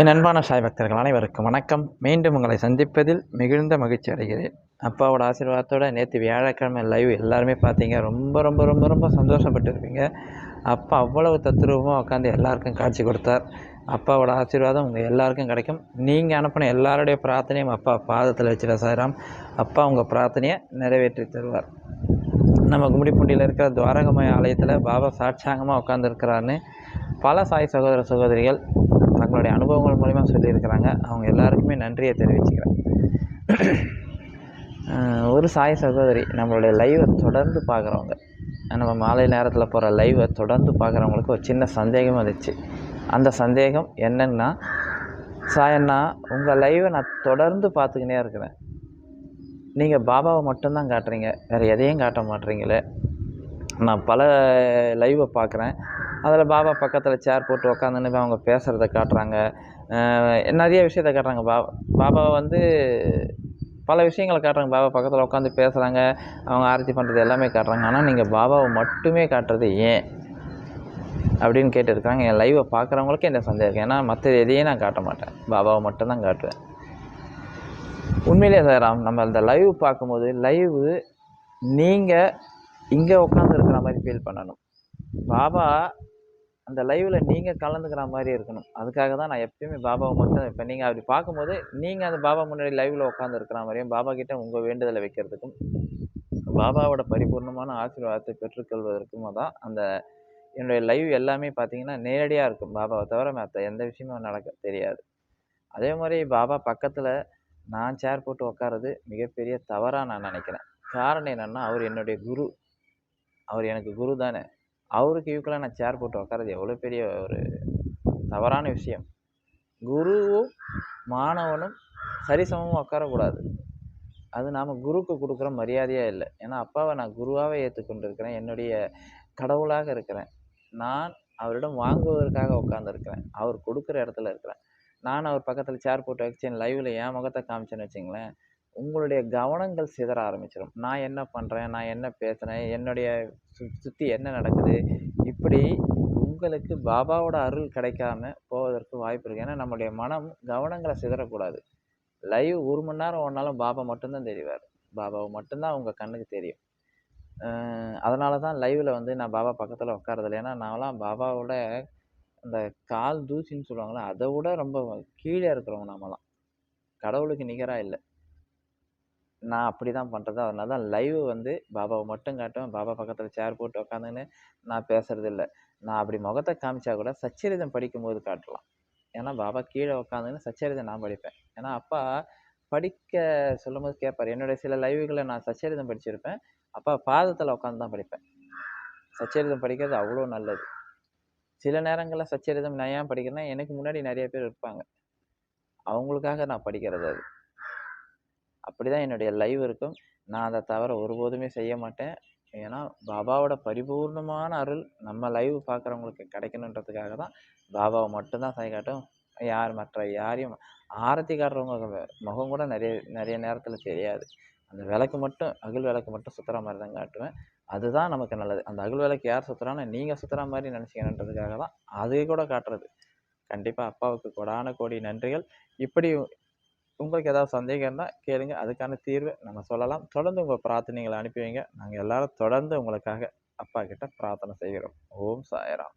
என் அன்பான சாய் பக்தர்கள் அனைவருக்கும் வணக்கம். மீண்டும் உங்களை சந்திப்பதில் மிகுந்த மகிழ்ச்சி அடைகிறேன். அப்பாவோட ஆசீர்வாதத்தோடு நேற்று வியாழக்கிழமை லைவ் எல்லாருமே பார்த்தீங்க. ரொம்ப ரொம்ப ரொம்ப ரொம்ப சந்தோஷப்பட்டிருப்பீங்க அப்பா அவ்வளவு தத்ரூபமாக உட்காந்து எல்லாருக்கும் காட்சி கொடுத்தார். அப்பாவோட ஆசீர்வாதம் உங்கள் எல்லாருக்கும் கிடைக்கும். நீங்கள் அனுப்பின எல்லாருடைய பிரார்த்தனையும் அப்பா பாதத்தில் வச்சுட சாராம் அப்பா உங்கள் பிரார்த்தனையை நிறைவேற்றி தருவார். நம்ம கும்மிடிப்பூண்டியில் இருக்கிற துவாரகமய ஆலயத்தில் பாபா சாட்சாங்கமாக உட்காந்துருக்கிறாருன்னு பல சாய் சகோதர சகோதரிகள் தங்களுடைய அனுபவங்கள் மூலிமா சொல்லியிருக்கிறாங்க. அவங்க எல்லாருக்குமே நன்றியை தெரிவிச்சுக்கிறேன். ஒரு சாய் சகோதரி நம்மளுடைய லைவை தொடர்ந்து பார்க்குறவங்க. நம்ம மாலை நேரத்தில் போகிற லைவை தொடர்ந்து பார்க்குறவங்களுக்கு ஒரு சின்ன சந்தேகம் வந்துச்சு. அந்த சந்தேகம் என்னன்னா சாயண்ணா உங்கள் லைவை நான் தொடர்ந்து பார்த்துக்கினே இருக்கிறேன். நீங்கள் பாபாவை மட்டும்தான் காட்டுறீங்க. வேறு எதையும் காட்ட மாட்டீங்களே. நான் பல லைவை பார்க்குறேன். அதில் பாபா பக்கத்தில் சேர் போட்டு உக்காந்துன்னு அவங்க பேசுகிறத காட்டுறாங்க. நிறைய விஷயத்த காட்டுறாங்க. பாபா பாபா வந்து பல விஷயங்களை காட்டுறாங்க. பாபா பக்கத்தில் உட்காந்து பேசுகிறாங்க அவங்க ஆரத்தி பண்ணுறது எல்லாமே காட்டுறாங்க. ஆனால் நீங்கள் பாபாவை மட்டுமே காட்டுறது ஏன்? அப்படின்னு கேட்டுருக்காங்க. என் லைவை பார்க்குறவங்களுக்கே இந்த சந்தேகம் ஏன்னா மற்ற எதையும் நான் காட்ட மாட்டேன். பாபாவை மட்டும்தான் காட்டுவேன். உண்மையிலே சாராம் நம்ம அந்த லைவ் பார்க்கும்போது லைவ் நீங்கள் இங்கே உட்காந்துருக்கிற மாதிரி ஃபீல் பண்ணணும். பாபா அந்த லைவில் நீங்கள் கலந்துக்கிற மாதிரி இருக்கணும். அதுக்காக தான் நான் எப்பயுமே பாபாவை மட்டும் இப்போ நீங்கள் அப்படி பார்க்கும்போது நீங்கள் அந்த பாபா முன்னாடி லைவில் உட்காந்துருக்கிற மாதிரியும் பாபா கிட்ட உங்கள் வேண்டுதலை வைக்கிறதுக்கும் பாபாவோட பரிபூர்ணமான ஆசீர்வாதத்தை பெற்றுக்கொள்வதற்கும் தான் அந்த என்னுடைய லைவ் எல்லாமே பார்த்தீங்கன்னா நேரடியாக இருக்கும். பாபாவை தவிர மற்ற எந்த விஷயமும் நடக்க தெரியாது. அதே மாதிரி பாபா பக்கத்தில் நான் சேர் போட்டு உட்காறது மிகப்பெரிய தவறாக நான் நினைக்கிறேன். காரணம் என்னென்னா அவர் என்னுடைய குரு. அவர் எனக்கு குரு தானே. அவருக்கு ஈக்குவலாக நான் சேர் போட்டு உட்காறது எவ்வளோ பெரிய ஒரு தவறான விஷயம். குருவும் மாணவனும் சரிசமமாக உட்காரக்கூடாது அது நாம் குருக்கு கொடுக்குற மரியாதையே இல்லை. ஏன்னா அப்பாவை நான் குருவாகவே ஏற்றுக்கொண்டிருக்கிறேன் என்னுடைய கடவுளாக இருக்கிறேன். நான் அவரிடம் வாங்குவதற்காக உட்காந்துருக்கிறேன் அவர் கொடுக்குற இடத்துல இருக்கிறேன். நான் அவர் பக்கத்தில் சேர் போட்டு வச்சேன் லைவில் என் முகத்தை காமிச்சேன்னு வச்சிங்களேன். உங்களுடைய கவனங்கள் சிதற ஆரம்பிச்சிடும் நான் என்ன பண்ணுறேன் நான் என்ன பேசுகிறேன் என்னுடைய சு சுற்றி என்ன நடக்குது? இப்படி உங்களுக்கு பாபாவோட அருள் கிடைக்காம போவதற்கு வாய்ப்பு இருக்குது ஏன்னா நம்முடைய மனம் கவனங்களை சிதறக்கூடாது. லைவ் ஒரு மணி நேரம் ஒன்றாலும் பாபா மட்டும்தான் தெரிவார். பாபாவை மட்டும்தான் உங்கள் கண்ணுக்கு தெரியும். அதனால தான் லைவில் வந்து நான் பாபா பக்கத்தில் உட்காரதில்ல ஏன்னா நான்லாம் பாபாவோட அந்த கால் தூசின்னு சொல்லுவாங்களே அதை விட ரொம்ப கீழே இருக்கிறவங்க நாமெல்லாம். கடவுளுக்கு நிகராக இல்லை. நான் அப்படி தான் பண்ணுறது அதனால தான் லைவ் வந்து பாபாவை மட்டும் காட்டுவேன் பாபா பக்கத்தில் சேர் போட்டு உட்காந்துன்னு நான் பேசுகிறது இல்லை. நான் அப்படி முகத்தை காமிச்சா கூட சச்சரிதம் படிக்கும்போது காட்டலாம். ஏன்னா பாபா கீழே உட்காந்துன்னு சச்சரிதம் நான் படிப்பேன். ஏன்னா அப்பா படிக்க சொல்லும்போது கேட்பார் என்னுடைய சில லைவுகளை நான் சச்சரிதம் படிச்சிருப்பேன். அப்பா பாதத்தில் உட்காந்து தான் படிப்பேன். சச்சரிதம் படிக்கிறது அவ்வளோ நல்லது. சில நேரங்களில் சச்சரிதம் நான் ஏன் படிக்கிறேன்னா எனக்கு முன்னாடி நிறைய பேர் இருப்பாங்க. அவங்களுக்காக நான் படிக்கிறது அது. அப்படி தான் என்னுடைய லைவ் இருக்கும். நான் அதை தவிர ஒருபோதுமே செய்ய மாட்டேன். ஏன்னா பாபாவோட பரிபூர்ணமான அருள் நம்ம லைவ் பார்க்குறவங்களுக்கு கிடைக்கணுன்றதுக்காக தான் பாபாவை மட்டும்தான் சாய் காட்டும். யார் மற்ற யாரையும் ஆரத்தி காட்டுறவங்க முகம் கூட நிறைய நிறைய நேரத்தில் தெரியாது. அந்த விளக்கு மட்டும் அகல் விளக்கு மட்டும் சுற்றுற மாதிரி தான் காட்டுவேன். அதுதான் நமக்கு நல்லது. அந்த அகல் விளக்கு யார் சுற்றுறான்னு நீங்கள் சுற்றுற மாதிரி நினச்சிக்கணுன்றதுக்காக தான் அது கூட காட்டுறது. கண்டிப்பாக அப்பாவுக்கு கொடான கோடி நன்றிகள். இப்படி உங்களுக்கு ஏதாவது சந்தேகம் இருந்தால் கேளுங்கள் அதுக்கான தீர்வை நம்ம சொல்லலாம். தொடர்ந்து உங்கள் பிரார்த்தனைகளை அனுப்பி வைங்க. நாங்கள் எல்லாரும் தொடர்ந்து உங்களுக்காக அப்பா கிட்ட பிரார்த்தனை செய்கிறோம். ஓம் சாயராம்.